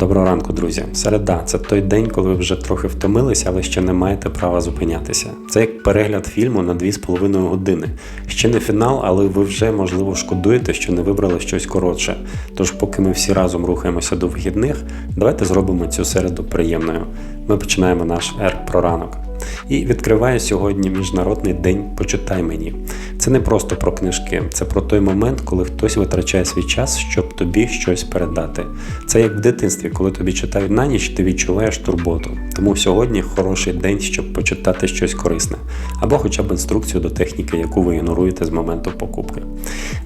Доброго ранку, друзі. Середа це той день, коли ви вже трохи втомилися, але ще не маєте права зупинятися. Це як перегляд фільму на 2,5 години. Ще не фінал, але ви вже можливо шкодуєте, що не вибрали щось коротше. Тож, поки ми всі разом рухаємося до вихідних, давайте зробимо цю середу приємною. Ми починаємо наш ер про ранок. І відкриває сьогодні Міжнародний день Почитай мені. Це не просто про книжки, це про той момент, коли хтось витрачає свій час, щоб тобі щось передати. Це як в дитинстві, коли тобі читають на ніч, ти відчуваєш турботу. Тому сьогодні хороший день, щоб почитати щось корисне, або хоча б інструкцію до техніки, яку ви ігноруєте з моменту покупки.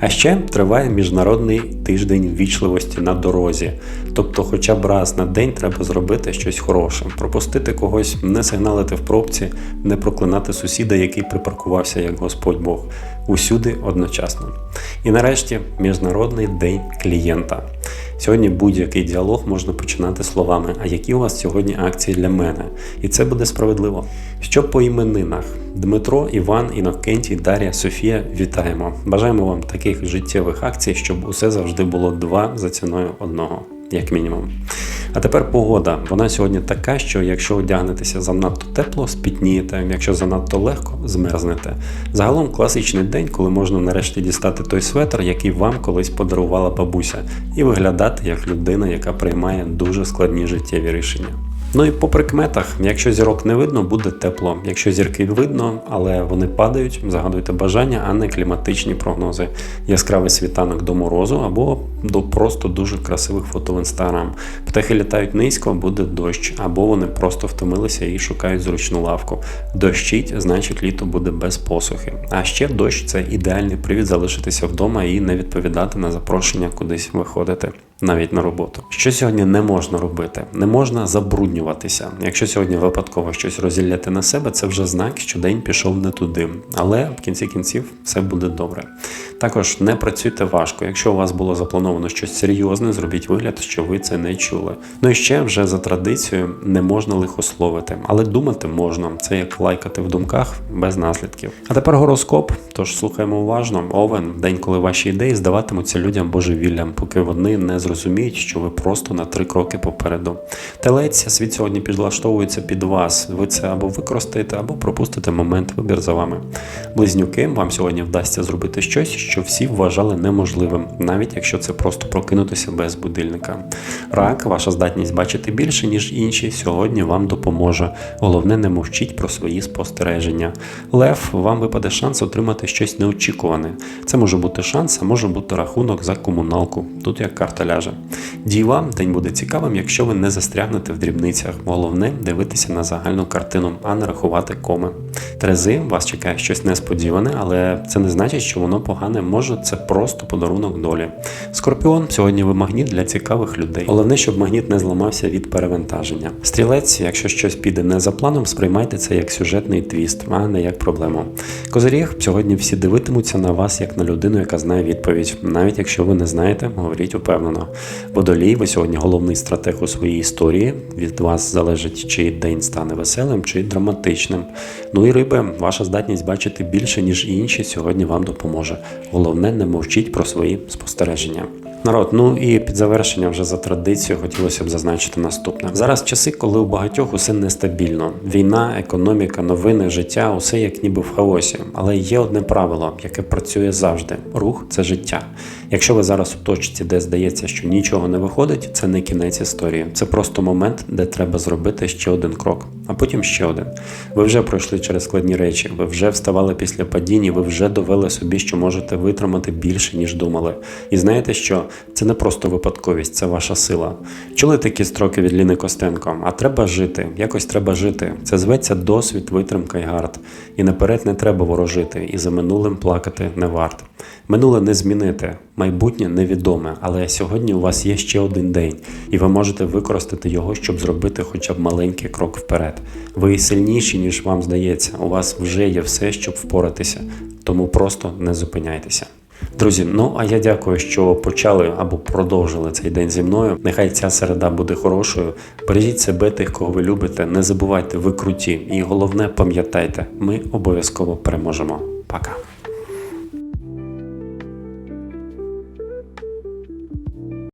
А ще триває міжнародний тиждень вічливості на дорозі. Тобто, хоча б раз на день треба зробити щось хороше, пропустити когось, не сигналити в пробці, не проклинати сусіда, який припаркувався як Господь Бог, усюди одночасно. І нарешті Міжнародний день клієнта. Сьогодні будь-який діалог можна починати словами, а які у вас сьогодні акції для мене? І це буде справедливо. Що по іменинах? Дмитро, Іван, Інокентій, Дар'я, Софія, вітаємо! Бажаємо вам таких життєвих акцій, щоб усе завжди було два за ціною одного, як мінімум. А тепер погода. Вона сьогодні така, що якщо одягнетеся занадто тепло, спітнієте, якщо занадто легко, змерзнете. Загалом класичний день, коли можна нарешті дістати той светр, який вам колись подарувала бабуся, і виглядати як людина, яка приймає дуже складні життєві рішення. Ну і по прикметах, якщо зірок не видно, буде тепло. Якщо зірки видно, але вони падають, загадуйте бажання, а не кліматичні прогнози. Яскравий світанок до морозу або до просто дуже красивих фото в інстаграм. Птахи літають низько, буде дощ, або вони просто втомилися і шукають зручну лавку. Дощить, значить літо буде без посухи. А ще дощ це ідеальний привід залишитися вдома і не відповідати на запрошення кудись виходити. Навіть на роботу. Що сьогодні не можна робити? Не можна забруднюватися. Якщо сьогодні випадково щось розілляти на себе, це вже знак, що день пішов не туди. Але в кінці кінців все буде добре. Також не працюйте важко. Якщо у вас було заплановано щось серйозне, зробіть вигляд, що ви це не чули. Ну і ще вже за традицією не можна лихословити, але думати можна. Це як лайкати в думках без наслідків. А тепер гороскоп. Тож слухаємо уважно. Овен, день, коли ваші ідеї здаватимуться людям божевіллям, поки вони не зрозуміють, що ви просто на три кроки попереду. Телець, світ сьогодні підлаштовується під вас. Ви це або використаєте, або пропустите момент вибір за вами. Близнюки, вам сьогодні вдасться зробити щось, що всі вважали неможливим, навіть якщо це просто прокинутися без будильника. Рак, ваша здатність бачити більше, ніж інші, сьогодні вам допоможе. Головне, не мовчіть про свої спостереження. Лев, вам випаде шанс отримати щось неочікуване. Це може бути шанс, а може бути рахунок за комуналку. Тут як карта ляже. Діва, день буде цікавим, якщо ви не застрягнете в дрібницях. Головне дивитися на загальну картину, а не рахувати коми. Терези, вас чекає щось несподіване, але це не значить, що воно погане. Може, це просто подарунок долі. Скорпіон, сьогодні ви магніт для цікавих людей. Головне, щоб магніт не зламався від перевантаження. Стрілець, якщо щось піде не за планом, сприймайте це як сюжетний твіст, а не як проблему. Козиріг, сьогодні всі дивитимуться на вас як на людину, яка знає відповідь. Навіть якщо ви не знаєте, говоріть упевнено. Водолій, ви сьогодні головний стратег у своїй історії. Від вас залежить, чи день стане веселим, чи драматичним. Ну і риби, ваша здатність бачити більше, ніж інші, сьогодні вам допоможе. Головне, не мовчіть про свої спостереження. Народ, ну і під завершення вже за традицією хотілося б зазначити наступне. Зараз часи, коли у багатьох усе нестабільно: війна, економіка, новини, життя, усе як ніби в хаосі. Але є одне правило, яке працює завжди: рух це життя. Якщо ви зараз у точці, де здається, що нічого не виходить, це не кінець історії. Це просто момент, де треба зробити ще один крок, а потім ще один. Ви вже пройшли через складні речі, ви вже вставали після падіння, ви вже довели собі, що можете витримати більше, ніж думали. І знаєте що? Це не просто випадковість, це ваша сила. Чули такі строки від Ліни Костенко? А треба жити, якось треба жити. Це зветься досвід, витримка і гард. І наперед не треба ворожити, і за минулим плакати не варт. Минуле не змінити, майбутнє невідоме, але сьогодні у вас є ще один день, і ви можете використати його, щоб зробити хоча б маленький крок вперед. Ви сильніші, ніж вам здається. У вас вже є все, щоб впоратися, тому просто не зупиняйтеся. Друзі, ну а я дякую, що почали або продовжили цей день зі мною. Нехай ця середа буде хорошою. Бережіть себе тих, кого ви любите. Не забувайте, ви круті. І головне, пам'ятайте, ми обов'язково переможемо. Пока.